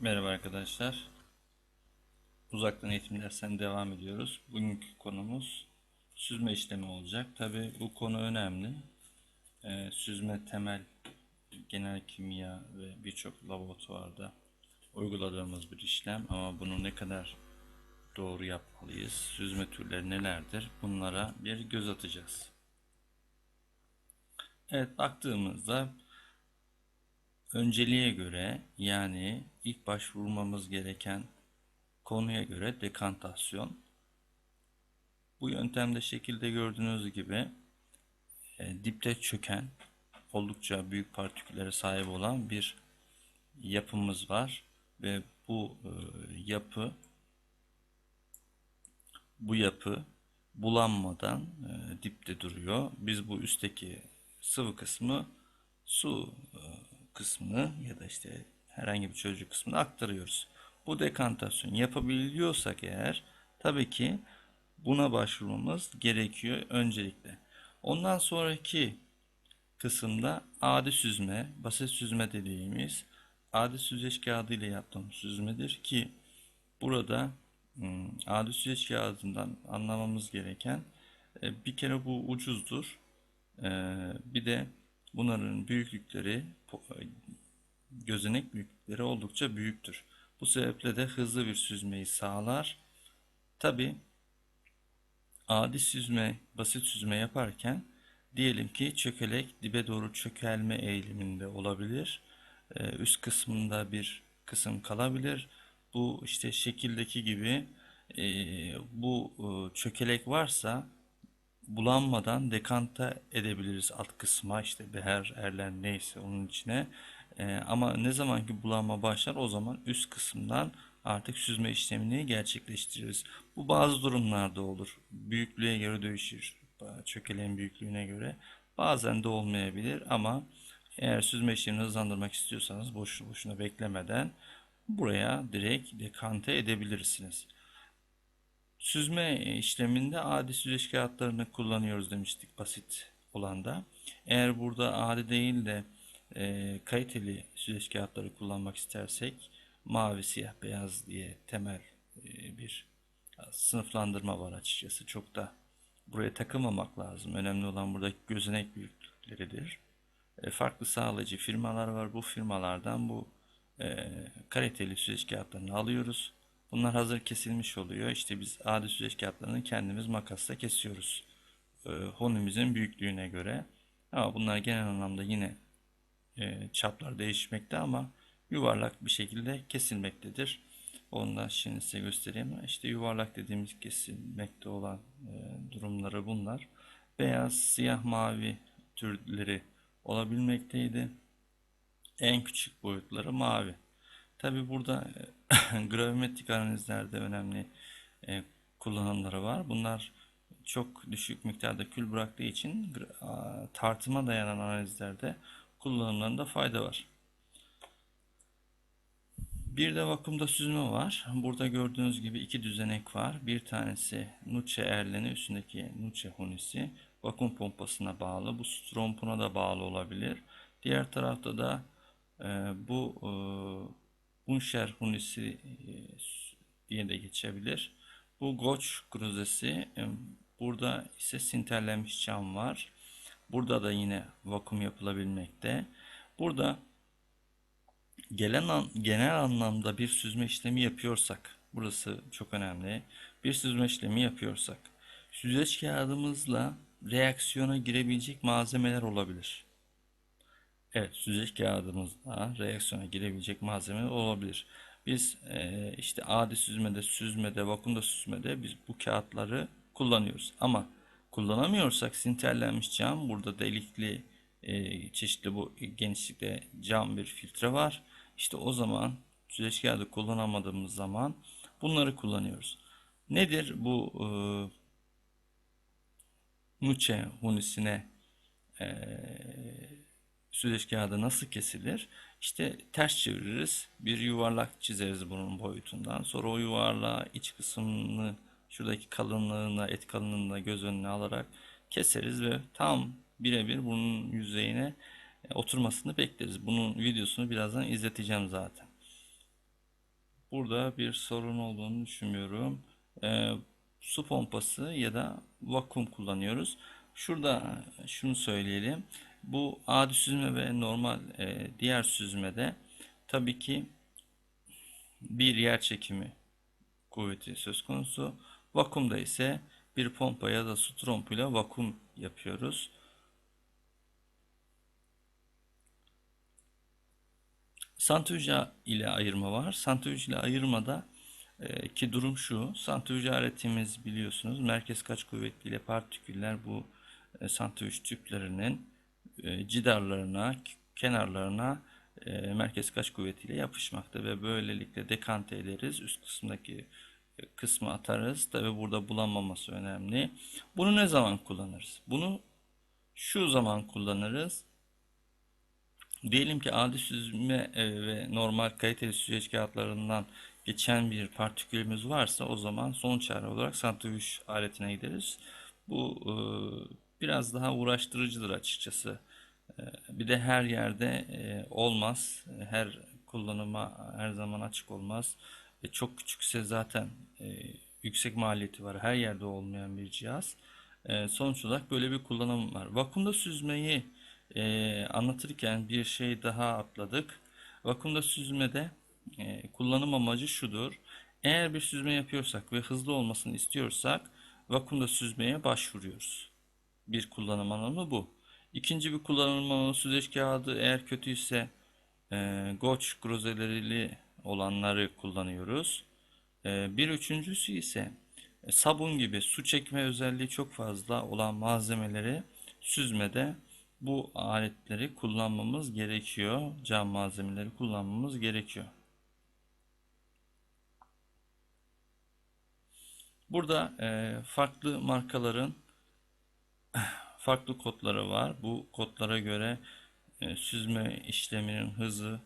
Merhaba arkadaşlar. Uzaktan eğitim dersinden devam ediyoruz. Bugünkü konumuz süzme işlemi olacak. Tabi bu konu önemli. Ee, süzme temel genel kimya ve birçok laboratuvarda uyguladığımız bir işlem ama bunu ne kadar doğru yapmalıyız? Süzme türleri nelerdir? Bunlara bir göz atacağız. Evet baktığımızda önceliğe göre yani ilk başvurmamız gereken konuya göre dekantasyon. Bu yöntemde şekilde gördüğünüz gibi e, dipte çöken oldukça büyük partiküllere sahip olan bir yapımız var ve bu e, yapı bu yapı bulanmadan e, dipte duruyor. Biz bu üstteki sıvı kısmı su e, kısmını ya da işte herhangi bir çözücü kısmını aktarıyoruz. Bu dekantasyon yapabiliyorsak eğer tabii ki buna başvurmamız gerekiyor öncelikle. Ondan sonraki kısımda adi süzme, basit süzme dediğimiz adi süzgeç kağıdı ile yaptığımız süzmedir ki burada hmm, adi süzgeç kağıdından anlamamız gereken e, bir kere bu ucuzdur. E, bir de bunların büyüklükleri gözenek büyüklükleri oldukça büyüktür. Bu sebeple de hızlı bir süzmeyi sağlar. Tabi adi süzme, basit süzme yaparken diyelim ki çökelek dibe doğru çökelme eğiliminde olabilir. Ee, üst kısmında bir kısım kalabilir. Bu işte şekildeki gibi e, bu e, çökelek varsa bulanmadan dekanta edebiliriz alt kısma işte beher erler neyse onun içine ee, ama ne zaman ki bulanma başlar o zaman üst kısımdan artık süzme işlemini gerçekleştiririz. Bu bazı durumlarda olur. Büyüklüğe göre değişir. Çökeleğin büyüklüğüne göre. Bazen de olmayabilir ama eğer süzme işlemini hızlandırmak istiyorsanız boş boşuna beklemeden buraya direkt dekante edebilirsiniz. Süzme işleminde adi süzgeç kağıtlarını kullanıyoruz demiştik basit olanda. Eğer burada adi değil de e, kaliteli süzgeç kağıtları kullanmak istersek mavi, siyah, beyaz diye temel e, bir sınıflandırma var açıkçası. Çok da buraya takılmamak lazım. Önemli olan burada gözenek büyüklükleridir. E, farklı sağlayıcı firmalar var. Bu firmalardan bu e, kaliteli süzgeç kağıtlarını alıyoruz. Bunlar hazır kesilmiş oluyor. İşte biz adi süzgeç kağıtlarını kendimiz makasla kesiyoruz. E, honumuzun büyüklüğüne göre. Ama bunlar genel anlamda yine e, çaplar değişmekte ama yuvarlak bir şekilde kesilmektedir. Onu da şimdi size göstereyim. İşte yuvarlak dediğimiz kesilmekte olan e, durumları bunlar. Beyaz, siyah, mavi türleri olabilmekteydi. En küçük boyutları mavi. Tabi burada e, gravimetrik analizlerde önemli e, kullanımları var. Bunlar çok düşük miktarda kül bıraktığı için tartıma dayanan analizlerde kullanımlarında fayda var. Bir de vakumda süzme var. Burada gördüğünüz gibi iki düzenek var. Bir tanesi Nuce erleni üstündeki Nuce hunisi vakum pompasına bağlı. Bu strompuna da bağlı olabilir. Diğer tarafta da e, bu e, Bunşer hunisi e, diye de geçebilir. Bu Goç kruzesi. E, burada ise sinterlenmiş cam var. Burada da yine vakum yapılabilmekte. Burada gelen an, genel anlamda bir süzme işlemi yapıyorsak, burası çok önemli. Bir süzme işlemi yapıyorsak, süzgeç kağıdımızla reaksiyona girebilecek malzemeler olabilir. Evet, süzgeç kağıdımızla reaksiyona girebilecek malzemeler olabilir. Biz e, işte adi süzmede, süzmede, vakumda süzmede biz bu kağıtları kullanıyoruz. Ama kullanamıyorsak sinterlenmiş cam burada delikli e, çeşitli bu genişlikte cam bir filtre var. İşte o zaman süzgeç kağıdı kullanamadığımız zaman bunları kullanıyoruz. Nedir bu e, Nuce hunisine e, süzgeç kağıdı nasıl kesilir? İşte ters çeviririz. Bir yuvarlak çizeriz bunun boyutundan. Sonra o yuvarlağı iç kısmını şuradaki kalınlığına, et kalınlığına göz önüne alarak keseriz ve tam birebir bunun yüzeyine e, oturmasını bekleriz. Bunun videosunu birazdan izleteceğim zaten. burada bir sorun olduğunu düşünmüyorum. Ee, su pompası ya da vakum kullanıyoruz. Şurada şunu söyleyelim. Bu adi süzme ve normal e, diğer süzmede tabii ki bir yer çekimi kuvveti söz konusu. Vakumda ise bir pompa ya da su trompuyla vakum yapıyoruz. Santrifüja ile ayırma var. Santrifüj ile ayırmada e, ki durum şu. Santrifüj aletimiz biliyorsunuz merkez kaç kuvvetiyle partiküller bu e, santrifüj tüplerinin e, cidarlarına, kenarlarına e, merkez kaç kuvvetiyle yapışmakta ve böylelikle dekante ederiz. Üst kısımdaki kısmı atarız. Tabi burada bulanmaması önemli. Bunu ne zaman kullanırız? Bunu şu zaman kullanırız. Diyelim ki adi süzme e, ve normal kaliteli süzgeç kağıtlarından geçen bir partikülümüz varsa o zaman son çare olarak santrifüj aletine gideriz. Bu e, biraz daha uğraştırıcıdır açıkçası. E, bir de her yerde olmaz. Her kullanıma her zaman açık olmaz. Çok küçükse zaten yüksek maliyeti var. Her yerde olmayan bir cihaz. Sonuç olarak böyle bir kullanım var. Vakumda süzmeyi e, anlatırken bir şey daha atladık. Vakumda süzmede e, kullanım amacı şudur. Eğer bir süzme yapıyorsak ve hızlı olmasını istiyorsak vakumda süzmeye başvuruyoruz. Bir kullanım alanı bu. İkinci bir kullanım alanı süzgeç kağıdı eğer kötüyse e, goç grozelerili olanları kullanıyoruz. E, bir üçüncüsü ise e, sabun gibi su çekme özelliği çok fazla olan malzemeleri süzmede bu aletleri kullanmamız gerekiyor. Cam malzemeleri kullanmamız gerekiyor. Burada e, farklı markaların farklı kodları var. Bu kodlara göre e, süzme işleminin hızı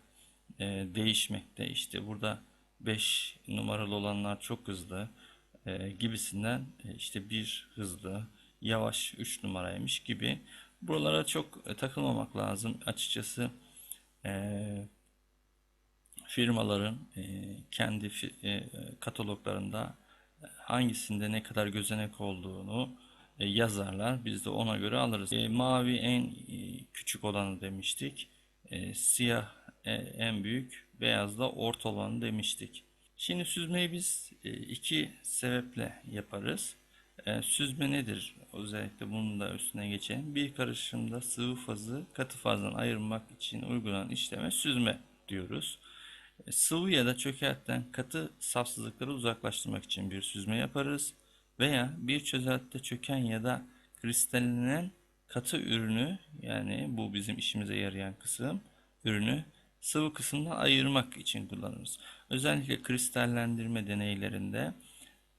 e, değişmekte. İşte burada 5 numaralı olanlar çok hızlı e, gibisinden e, işte bir hızlı, yavaş 3 numaraymış gibi Buralara çok e, takılmamak lazım. Açıkçası e, firmaların e, kendi fi, e, kataloglarında hangisinde ne kadar gözenek olduğunu e, yazarlar. Biz de ona göre alırız. E, mavi en e, küçük olanı demiştik. E, siyah en büyük, beyaz da orta olanı demiştik. Şimdi süzmeyi biz e, iki sebeple yaparız. E, süzme nedir? Özellikle bunun da üstüne geçelim. Bir karışımda sıvı fazı katı fazdan ayırmak için uygulanan işleme süzme diyoruz. E, sıvı ya da çökeltten katı safsızlıkları uzaklaştırmak için bir süzme yaparız. Veya bir çözeltide çöken ya da kristallenen katı ürünü yani bu bizim işimize yarayan kısım ürünü sıvı kısımdan ayırmak için kullanırız. Özellikle kristallendirme deneylerinde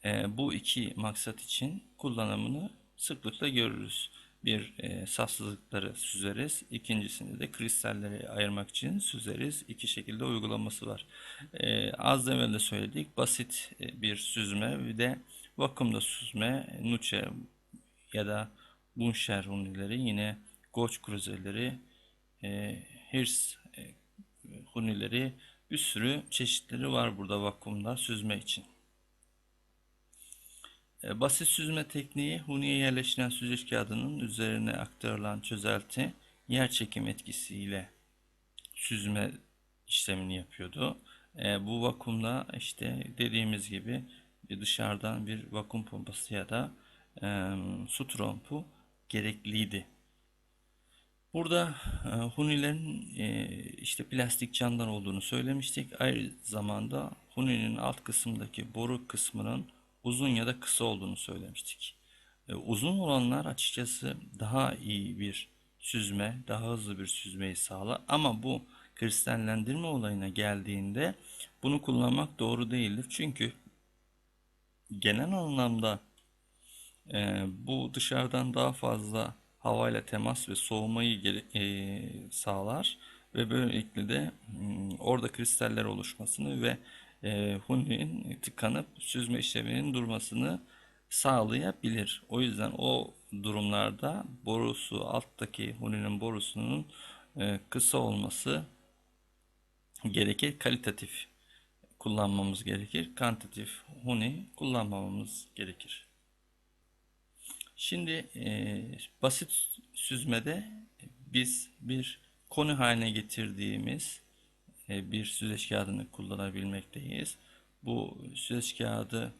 e, bu iki maksat için kullanımını sıklıkla görürüz. Bir e, safsızlıkları süzeriz. İkincisini de kristalleri ayırmak için süzeriz. İki şekilde uygulaması var. E, az evvel de söyledik. Basit e, bir süzme bir de vakumda süzme, nuçe ya da bunşer hunileri yine goç kruzeleri, e, hirs hunileri bir sürü çeşitleri var burada vakumda süzme için. E, basit süzme tekniği huniye yerleştiren süzgeç kağıdının üzerine aktarılan çözelti yer çekim etkisiyle süzme işlemini yapıyordu. E, bu vakumda işte dediğimiz gibi dışarıdan bir vakum pompası ya da su trompu gerekliydi. Burada e, hunilerin e, işte plastik camdan olduğunu söylemiştik. Aynı zamanda huninin alt kısmındaki boru kısmının uzun ya da kısa olduğunu söylemiştik. E, uzun olanlar açıkçası daha iyi bir süzme, daha hızlı bir süzmeyi sağlar. Ama bu kristallendirme olayına geldiğinde bunu kullanmak doğru değildir. Çünkü genel anlamda bu dışarıdan daha fazla havayla temas ve soğumayı gere- e, sağlar ve böylelikle de m, orada kristaller oluşmasını ve e, huninin tıkanıp süzme işleminin durmasını sağlayabilir. O yüzden o durumlarda borusu alttaki huninin borusunun e, kısa olması gerekir kalitatif kullanmamız gerekir. Kantatif huni kullanmamamız gerekir. Şimdi e, basit süzmede biz bir konu haline getirdiğimiz e, bir süzgeç kağıdını kullanabilmekteyiz. Bu süzgeç kağıdı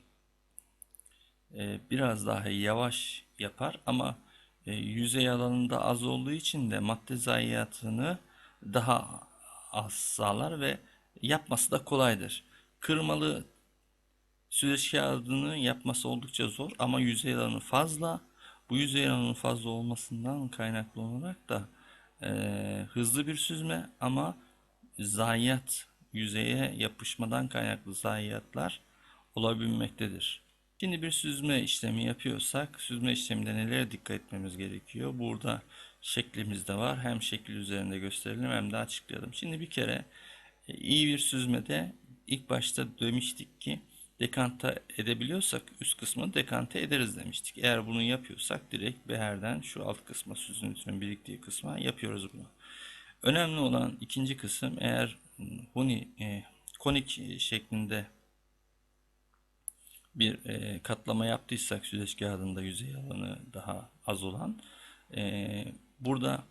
e, biraz daha yavaş yapar ama e, yüzey alanında az olduğu için de madde zayiatını daha az sağlar ve yapması da kolaydır. Kırmalı süzgeç kağıdını yapması oldukça zor ama yüzey alanı fazla. Bu yüzey alanının fazla olmasından kaynaklı olarak da e, hızlı bir süzme ama zayiat yüzeye yapışmadan kaynaklı zayiatlar olabilmektedir. Şimdi bir süzme işlemi yapıyorsak süzme işleminde nelere dikkat etmemiz gerekiyor? Burada şeklimiz de var. Hem şekil üzerinde gösterelim hem de açıklayalım. Şimdi bir kere e, iyi bir süzmede ilk başta demiştik ki dekanta edebiliyorsak üst kısmını dekante ederiz demiştik. Eğer bunu yapıyorsak direkt beherden şu alt kısma süzüntünün biriktiği kısma yapıyoruz bunu. Önemli olan ikinci kısım eğer huni e, konik şeklinde bir e, katlama yaptıysak süzgeç kağıdında yüzey alanı daha az olan e, burada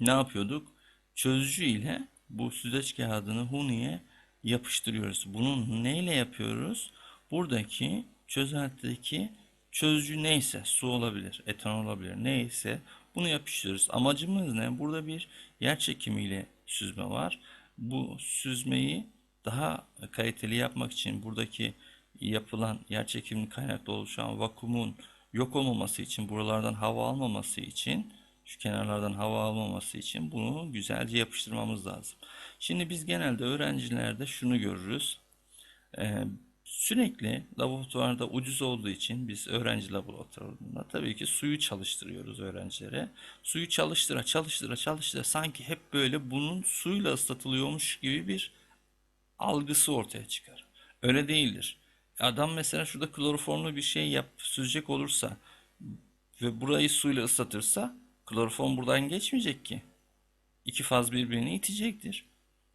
ne yapıyorduk? Çözücü ile bu süzgeç kağıdını huniye yapıştırıyoruz. Bunu neyle yapıyoruz? Buradaki çözeltideki çözücü neyse su olabilir, etanol olabilir neyse bunu yapıştırıyoruz. Amacımız ne? Burada bir yer çekimiyle süzme var. Bu süzmeyi daha kaliteli yapmak için buradaki yapılan yer çekimli kaynaklı oluşan vakumun yok olmaması için buralardan hava almaması için şu kenarlardan hava almaması için bunu güzelce yapıştırmamız lazım. Şimdi biz genelde öğrencilerde şunu görürüz. Ee, sürekli laboratuvarda ucuz olduğu için biz öğrenci laboratuvarında tabii ki suyu çalıştırıyoruz öğrencilere. Suyu çalıştıra çalıştıra çalıştıra sanki hep böyle bunun suyla ıslatılıyormuş gibi bir algısı ortaya çıkar. Öyle değildir. Adam mesela şurada kloroformlu bir şey yap süzecek olursa ve burayı suyla ıslatırsa kloroform buradan geçmeyecek ki. İki faz birbirini itecektir.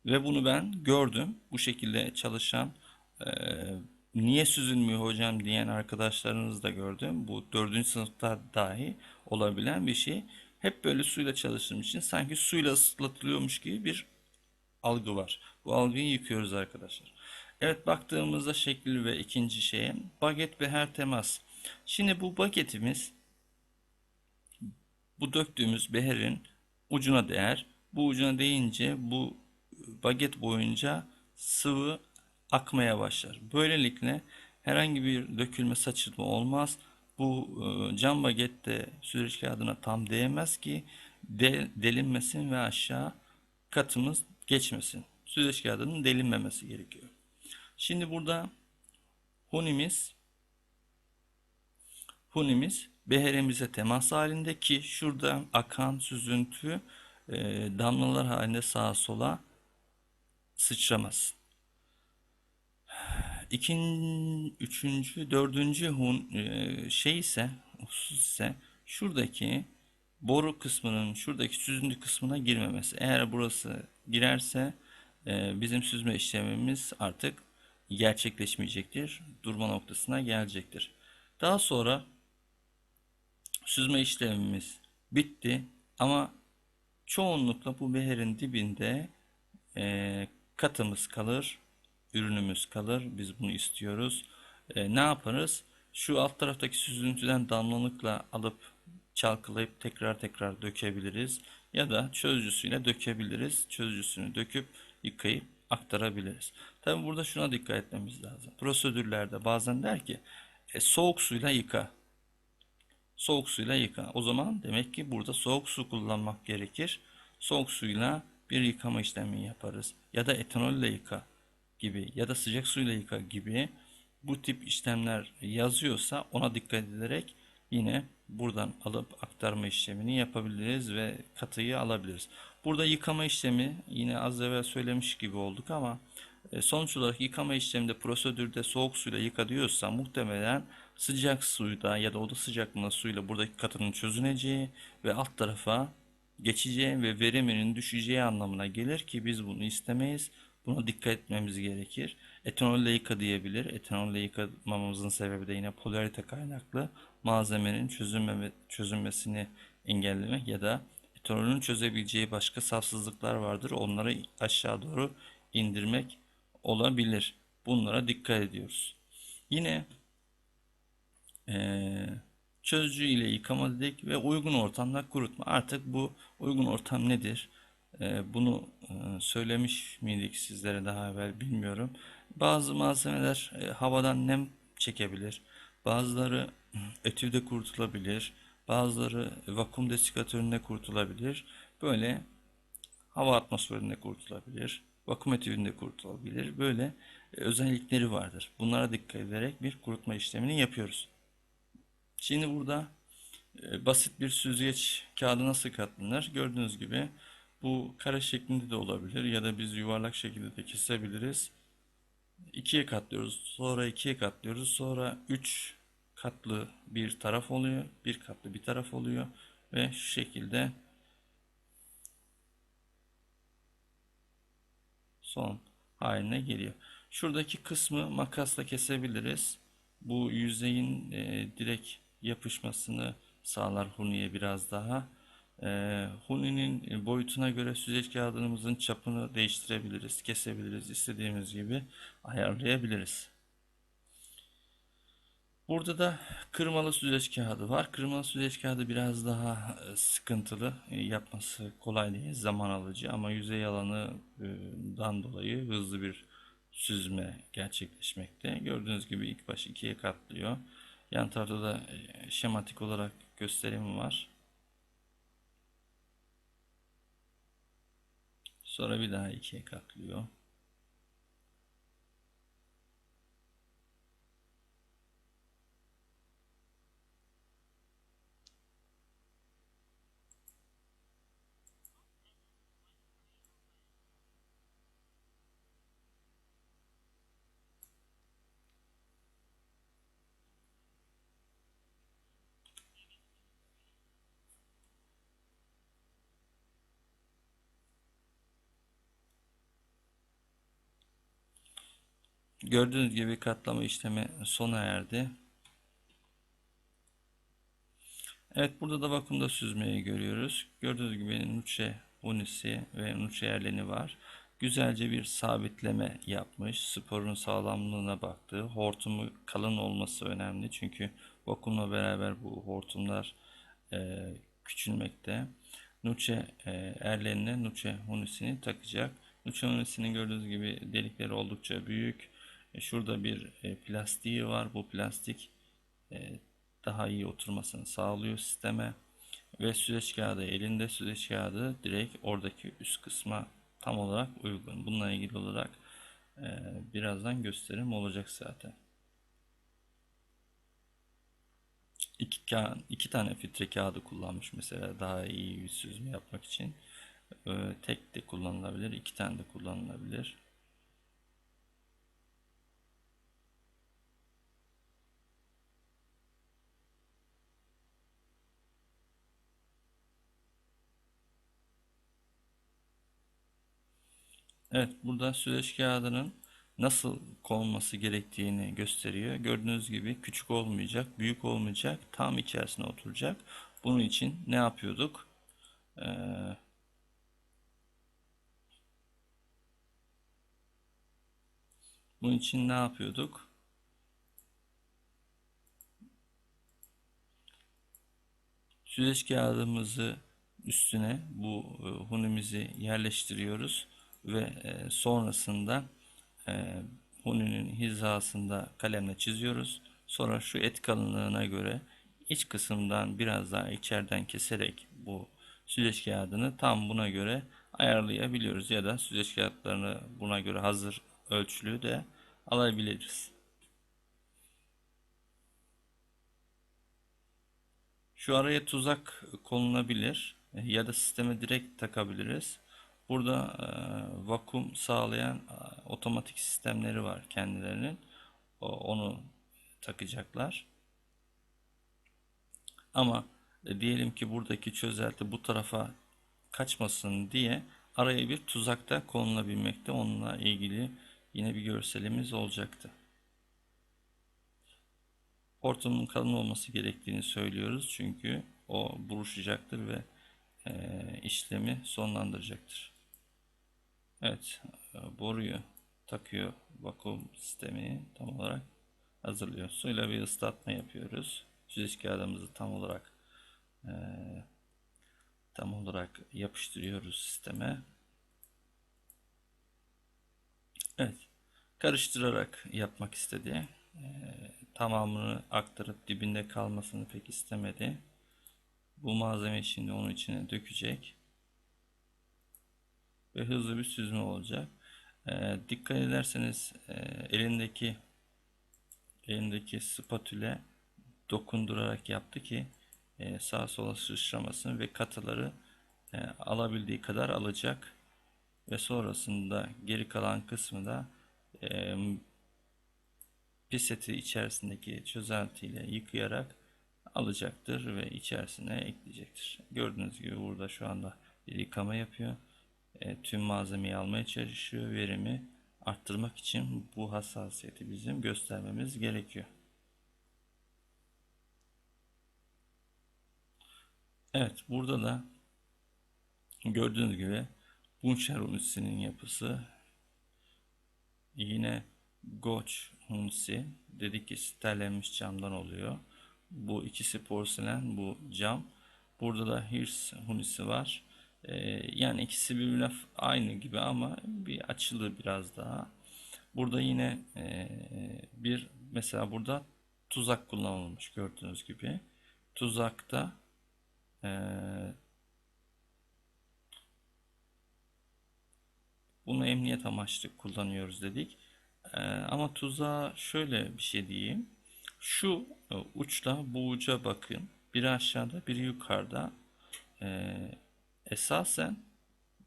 Ve bunu ben gördüm. Bu şekilde çalışan e, niye süzülmüyor hocam diyen arkadaşlarınızı da gördüm. Bu dördüncü sınıfta dahi olabilen bir şey. Hep böyle suyla çalıştığım için sanki suyla ıslatılıyormuş gibi bir algı var. Bu algıyı yıkıyoruz arkadaşlar. Evet baktığımızda şekil ve ikinci şeye baget ve her temas. Şimdi bu bagetimiz bu döktüğümüz beherin ucuna değer. Bu ucuna değince bu baget boyunca sıvı akmaya başlar. Böylelikle herhangi bir dökülme saçılma olmaz. Bu e, cam bagette süzgeç kağıdına tam değmez ki de, delinmesin ve aşağı katımız geçmesin. Süzgeç kağıdının delinmemesi gerekiyor. Şimdi burada hunimiz hunimiz beheremize temas halinde ki şurada akan süzüntü e, damlalar halinde sağa sola sıçramaz. İkinci, üçüncü, dördüncü hun, e, şey ise, husus ise şuradaki boru kısmının şuradaki süzüntü kısmına girmemesi. Eğer burası girerse e, bizim süzme işlemimiz artık gerçekleşmeyecektir. Durma noktasına gelecektir. Daha sonra süzme işlemimiz bitti ama çoğunlukla bu beherin dibinde e, katımız kalır, ürünümüz kalır. Biz bunu istiyoruz. E, ne yaparız? Şu alt taraftaki süzüntüden damlalıkla alıp çalkalayıp tekrar tekrar dökebiliriz. Ya da çözücüsüyle dökebiliriz. Çözücüsünü döküp yıkayıp aktarabiliriz. Tabi burada şuna dikkat etmemiz lazım. Prosedürlerde bazen der ki e, soğuk suyla yıka. Soğuk suyla yıka. O zaman demek ki burada soğuk su kullanmak gerekir. Soğuk suyla bir yıkama işlemi yaparız. Ya da etanolle yıka gibi ya da sıcak suyla yıka gibi bu tip işlemler yazıyorsa ona dikkat ederek yine buradan alıp aktarma işlemini yapabiliriz ve katıyı alabiliriz. Burada yıkama işlemi yine az evvel söylemiş gibi olduk ama e, sonuç olarak yıkama işleminde prosedürde soğuk suyla yıka diyorsa muhtemelen sıcak suyda ya da oda sıcaklığında suyla buradaki katının çözüneceği ve alt tarafa geçeceği ve veriminin düşeceği anlamına gelir ki biz bunu istemeyiz. Buna dikkat etmemiz gerekir. Etanolle yıka diyebilir. Etanolle yıkamamızın sebebi de yine polarite kaynaklı malzemenin çözünmeme, çözünmesini engellemek ya da etanolün çözebileceği başka safsızlıklar vardır. Onları aşağı doğru indirmek olabilir. Bunlara dikkat ediyoruz. Yine eee çözücü ile yıkama dedik ve uygun ortamda kurutma. Artık bu uygun ortam nedir? Eee, bunu eee, söylemiş miydik sizlere daha evvel bilmiyorum. Bazı malzemeler eee, havadan nem çekebilir. Bazıları etüde kurutulabilir. Bazıları vakum desikatöründe kurutulabilir. Böyle hava atmosferinde kurutulabilir. Vakum etüdünde kurutulabilir. Böyle e, özellikleri vardır. Bunlara dikkat ederek bir kurutma işlemini yapıyoruz. Şimdi burada e, basit bir süzgeç kağıdı nasıl katlanır? Gördüğünüz gibi bu kare şeklinde de olabilir ya da biz yuvarlak şekilde de kesebiliriz. İkiye katlıyoruz. Sonra ikiye katlıyoruz. Sonra üç katlı bir taraf oluyor. Bir katlı bir taraf oluyor. Ve şu şekilde son haline geliyor. Şuradaki kısmı makasla kesebiliriz. Bu yüzeyin e, direkt yapışmasını sağlar huniye biraz daha. E, huninin boyutuna göre süzgeç kağıdımızın çapını değiştirebiliriz, kesebiliriz, istediğimiz gibi ayarlayabiliriz. Burada da kırmalı süzgeç kağıdı var. Kırmalı süzgeç kağıdı biraz daha e, sıkıntılı. E, Yapması kolay değil, zaman alıcı ama yüzey alanından dolayı hızlı bir süzme gerçekleşmekte. Gördüğünüz gibi ilk baş ikiye katlıyor. Yan tarafta da e, şematik olarak gösterim var. Sonra bir daha ikiye katlıyor. Gördüğünüz gibi katlama işlemi sona erdi. Evet burada da vakumda süzmeyi görüyoruz. Gördüğünüz gibi Nuce unisi ve Nuce erleni var. Güzelce bir sabitleme yapmış. Sporun sağlamlığına baktı. Hortumu kalın olması önemli. Çünkü vakumla beraber bu hortumlar e, küçülmekte. Nuce e, erlenine Nuce unisini takacak. Nuce unisinin gördüğünüz gibi delikleri oldukça büyük. E, şurada bir e, plastiği var. Bu plastik e, daha iyi oturmasını sağlıyor sisteme. Ve süzgeç kağıdı elinde süzgeç kağıdı direkt oradaki üst kısma tam olarak uygun. Bununla ilgili olarak birazdan gösterim olacak zaten. İki, ka iki tane filtre kağıdı kullanmış mesela daha iyi yüz süzme yapmak için. Tek de kullanılabilir, iki tane de kullanılabilir. Evet, burada süzgeç kağıdının nasıl konulması gerektiğini gösteriyor. Gördüğünüz gibi küçük olmayacak, büyük olmayacak, tam içerisine oturacak. Bunun için ne yapıyorduk? Ee, bunun için ne yapıyorduk? Süzgeç kağıdımızı üstüne bu e, hunimizi yerleştiriyoruz ve e, sonrasında e, huninin hizasında kalemle çiziyoruz. Sonra şu et kalınlığına göre iç kısımdan biraz daha içeriden keserek bu süzgeç kağıdını tam buna göre ayarlayabiliyoruz ya da süzgeç kağıtlarını buna göre hazır ölçülü de alabiliriz. Şu araya tuzak konulabilir ya da sisteme direkt takabiliriz. Burada e, vakum sağlayan otomatik sistemleri var kendilerinin. Onu takacaklar. Ama e, diyelim ki buradaki çözelti bu tarafa kaçmasın diye araya bir tuzak da konulabilmekte. Onunla ilgili yine bir görselimiz olacaktı. Hortumun kalın olması gerektiğini söylüyoruz çünkü o buruşacaktır ve e, işlemi sonlandıracaktır. Evet, e, boruyu takıyor vakum sistemi tam olarak hazırlıyor. Suyla bir ıslatma yapıyoruz. Süzgeç tam olarak e, tam olarak yapıştırıyoruz sisteme. Evet, karıştırarak yapmak istedi. E, tamamını aktarıp dibinde kalmasını pek istemedi. Bu malzeme şimdi onun içine dökecek. Ve hızlı bir süzme olacak. E, dikkat ederseniz e, elindeki elindeki spatüle dokundurarak yaptı ki e, sağa sola sıçramasın ve katıları e, alabildiği kadar alacak ve sonrasında geri kalan kısmı da e, piseti içerisindeki çözeltiyle yıkayarak alacaktır ve içerisine ekleyecektir. Gördüğünüz gibi burada şu anda bir yıkama yapıyor. E, tüm malzemeyi almaya çalışıyor. Verimi arttırmak için bu hassasiyeti bizim göstermemiz gerekiyor. Evet burada da gördüğünüz gibi Buncher unisinin yapısı yine Goç unisi dedik ki sterlenmiş camdan oluyor. Bu ikisi porselen bu cam. Burada da Hirs hunisi var. Ee, yani ikisi birbirine aynı gibi ama bir açılı biraz daha. Burada yine e, bir mesela burada tuzak kullanılmış gördüğünüz gibi. Tuzakta e, bunu emniyet amaçlı kullanıyoruz dedik. E, ama tuzağa şöyle bir şey diyeyim. Şu e, uçla bu uca bakın. Biri aşağıda, biri yukarıda. Esasen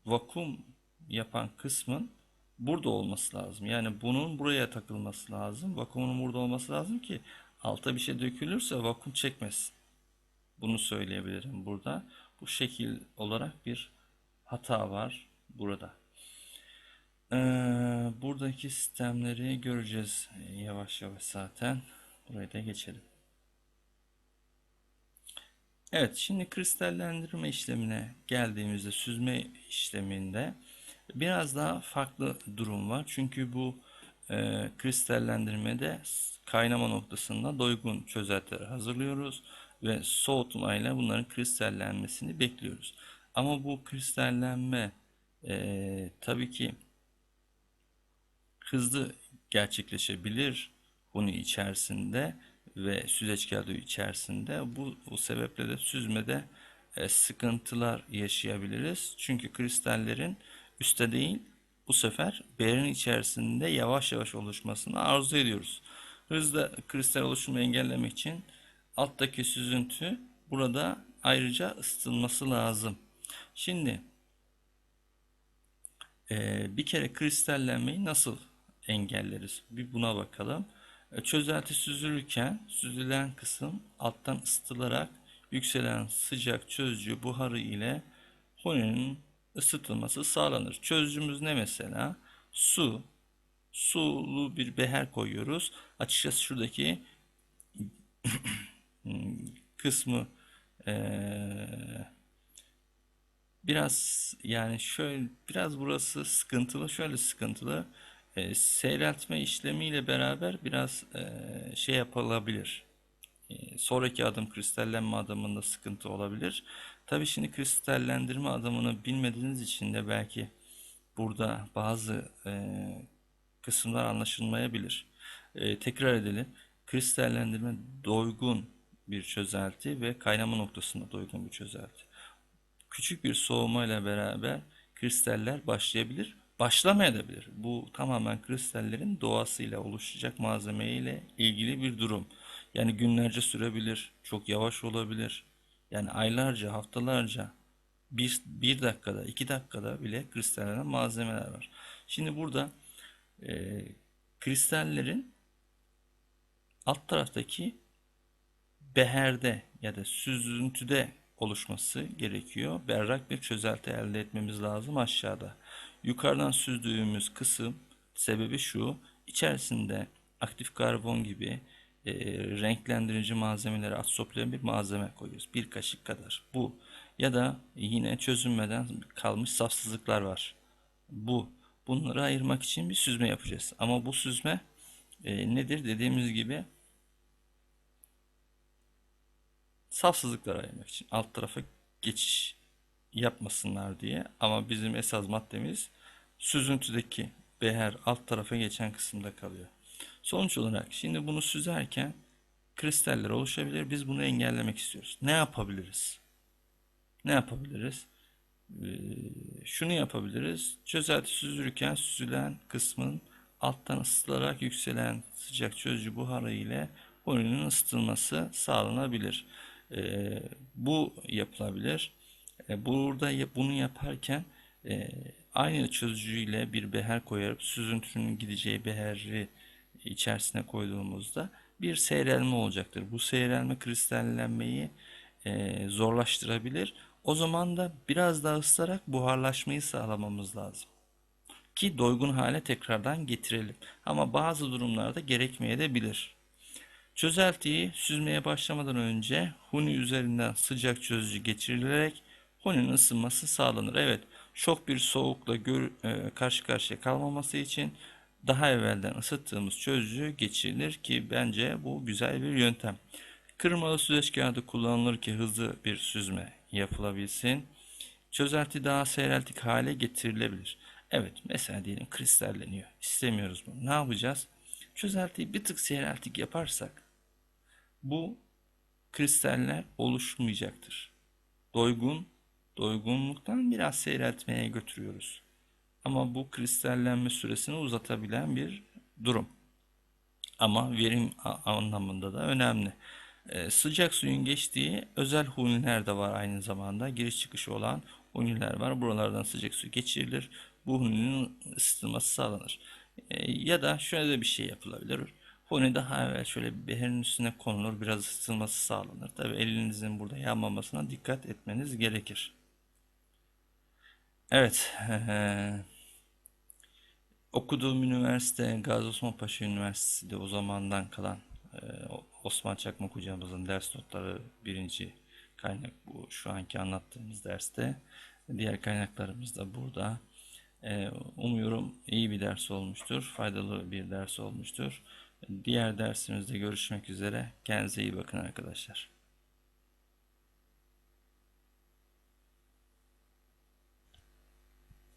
vakum yapan kısmın burada olması lazım. Yani bunun buraya takılması lazım. Vakumun burada olması lazım ki alta bir şey dökülürse vakum çekmesin. Bunu söyleyebilirim burada. Bu şekil olarak bir hata var burada. Ee, buradaki sistemleri göreceğiz yavaş yavaş zaten. Buraya da geçelim. Evet, şimdi kristallendirme işlemine geldiğimizde süzme işleminde biraz daha farklı durum var. Çünkü bu e, kristallendirmede kaynama noktasında doygun çözeltileri hazırlıyoruz ve soğutmayla bunların kristallenmesini bekliyoruz. Ama bu kristallenme e, tabii ki hızlı gerçekleşebilir bunu içerisinde ve süzgeç kağıdı içerisinde. Bu, bu sebeple de süzmede e, sıkıntılar yaşayabiliriz. Çünkü kristallerin üstte değil bu sefer beğerin içerisinde yavaş yavaş oluşmasını arzu ediyoruz. Hızla kristal oluşumu engellemek için alttaki süzüntü burada ayrıca ısıtılması lazım. Şimdi e, bir kere kristallenmeyi nasıl engelleriz? Bir buna bakalım. E, çözelti süzülürken süzülen kısım alttan ısıtılarak yükselen sıcak çözücü buharı ile honinin ısıtılması sağlanır. Çözücümüz ne mesela? Su. Sulu bir beher koyuyoruz. Açıkçası şuradaki kısmı ee, biraz yani şöyle biraz burası sıkıntılı şöyle sıkıntılı e, seyreltme işlemiyle beraber biraz e, şey yapılabilir. E, sonraki adım kristallenme adımında sıkıntı olabilir. Tabii şimdi kristallendirme adımını bilmediğiniz için de belki burada bazı e, kısımlar anlaşılmayabilir. E, tekrar edelim. Kristallendirme doygun bir çözelti ve kaynama noktasında doygun bir çözelti. Küçük bir soğumayla beraber kristaller başlayabilir başlamayabilir. Bu tamamen kristallerin doğasıyla oluşacak malzemeyle ilgili bir durum. Yani günlerce sürebilir, çok yavaş olabilir. Yani aylarca, haftalarca, bir, bir dakikada, iki dakikada bile kristallenen malzemeler var. Şimdi burada e, kristallerin alt taraftaki beherde ya da süzüntüde oluşması gerekiyor. Berrak bir çözelti elde etmemiz lazım aşağıda. Yukarıdan süzdüğümüz kısım sebebi şu. içerisinde aktif karbon gibi e, renklendirici malzemeleri adsorpleyen bir malzeme koyuyoruz. Bir kaşık kadar. Bu. Ya da yine çözünmeden kalmış safsızlıklar var. Bu. Bunları ayırmak için bir süzme yapacağız. Ama bu süzme e, nedir? Dediğimiz gibi safsızlıkları ayırmak için alt tarafa geçiş yapmasınlar diye. Ama bizim esas maddemiz süzüntüdeki beher alt tarafa geçen kısımda kalıyor. Sonuç olarak şimdi bunu süzerken kristaller oluşabilir. Biz bunu engellemek istiyoruz. Ne yapabiliriz? Ne yapabiliriz? Ee, şunu yapabiliriz. Çözelti süzülürken süzülen kısmın alttan ısıtılarak yükselen sıcak çözücü buharı ile ürünün ısıtılması sağlanabilir. Ee, bu yapılabilir. Ee, burada bunu yaparken e, aynı çözücüyle bir beher koyup süzüntünün gideceği beheri içerisine koyduğumuzda bir seyrelme olacaktır. Bu seyrelme kristallenmeyi e, zorlaştırabilir. O zaman da biraz daha ısıtarak buharlaşmayı sağlamamız lazım ki doygun hale tekrardan getirelim. Ama bazı durumlarda gerekmeyebilir. Çözeltiyi süzmeye başlamadan önce huni üzerinden sıcak çözücü geçirilerek huninin ısınması sağlanır. Evet, şok bir soğukla gör, e, karşı karşıya kalmaması için daha evvelden ısıttığımız çözücü geçirilir ki bence bu güzel bir yöntem. Kırmalı süzgeç kağıdı kullanılır ki hızlı bir süzme yapılabilsin. Çözelti daha seyreltik hale getirilebilir. Evet, mesela diyelim kristalleniyor. İstemiyoruz bunu. Ne yapacağız? Çözeltiyi bir tık seyreltik yaparsak bu kristaller oluşmayacaktır. Doygun, doygunluktan biraz seyreltmeye götürüyoruz. Ama bu kristallenme süresini uzatabilen bir durum. Ama verim anlamında da önemli. Ee, sıcak suyun geçtiği özel huniler de var aynı zamanda. Giriş çıkışı olan huniler var. Buralardan sıcak su geçirilir. Bu huninin ısıtılması sağlanır. Ee, ya da şöyle de bir şey yapılabilir. Huni daha evvel şöyle bir beherin üstüne konulur. Biraz ısıtılması sağlanır. Tabii elinizin burada yanmamasına dikkat etmeniz gerekir. Evet. Okuduğum üniversite Gazi Osman Paşa Üniversitesi'de o zamandan kalan e, Osman Çakmak hocamızın ders notları birinci kaynak bu şu anki anlattığımız derste. Diğer kaynaklarımız da burada. E, umuyorum iyi bir ders olmuştur, faydalı bir ders olmuştur. Diğer dersimizde görüşmek üzere. Kendinize iyi bakın arkadaşlar.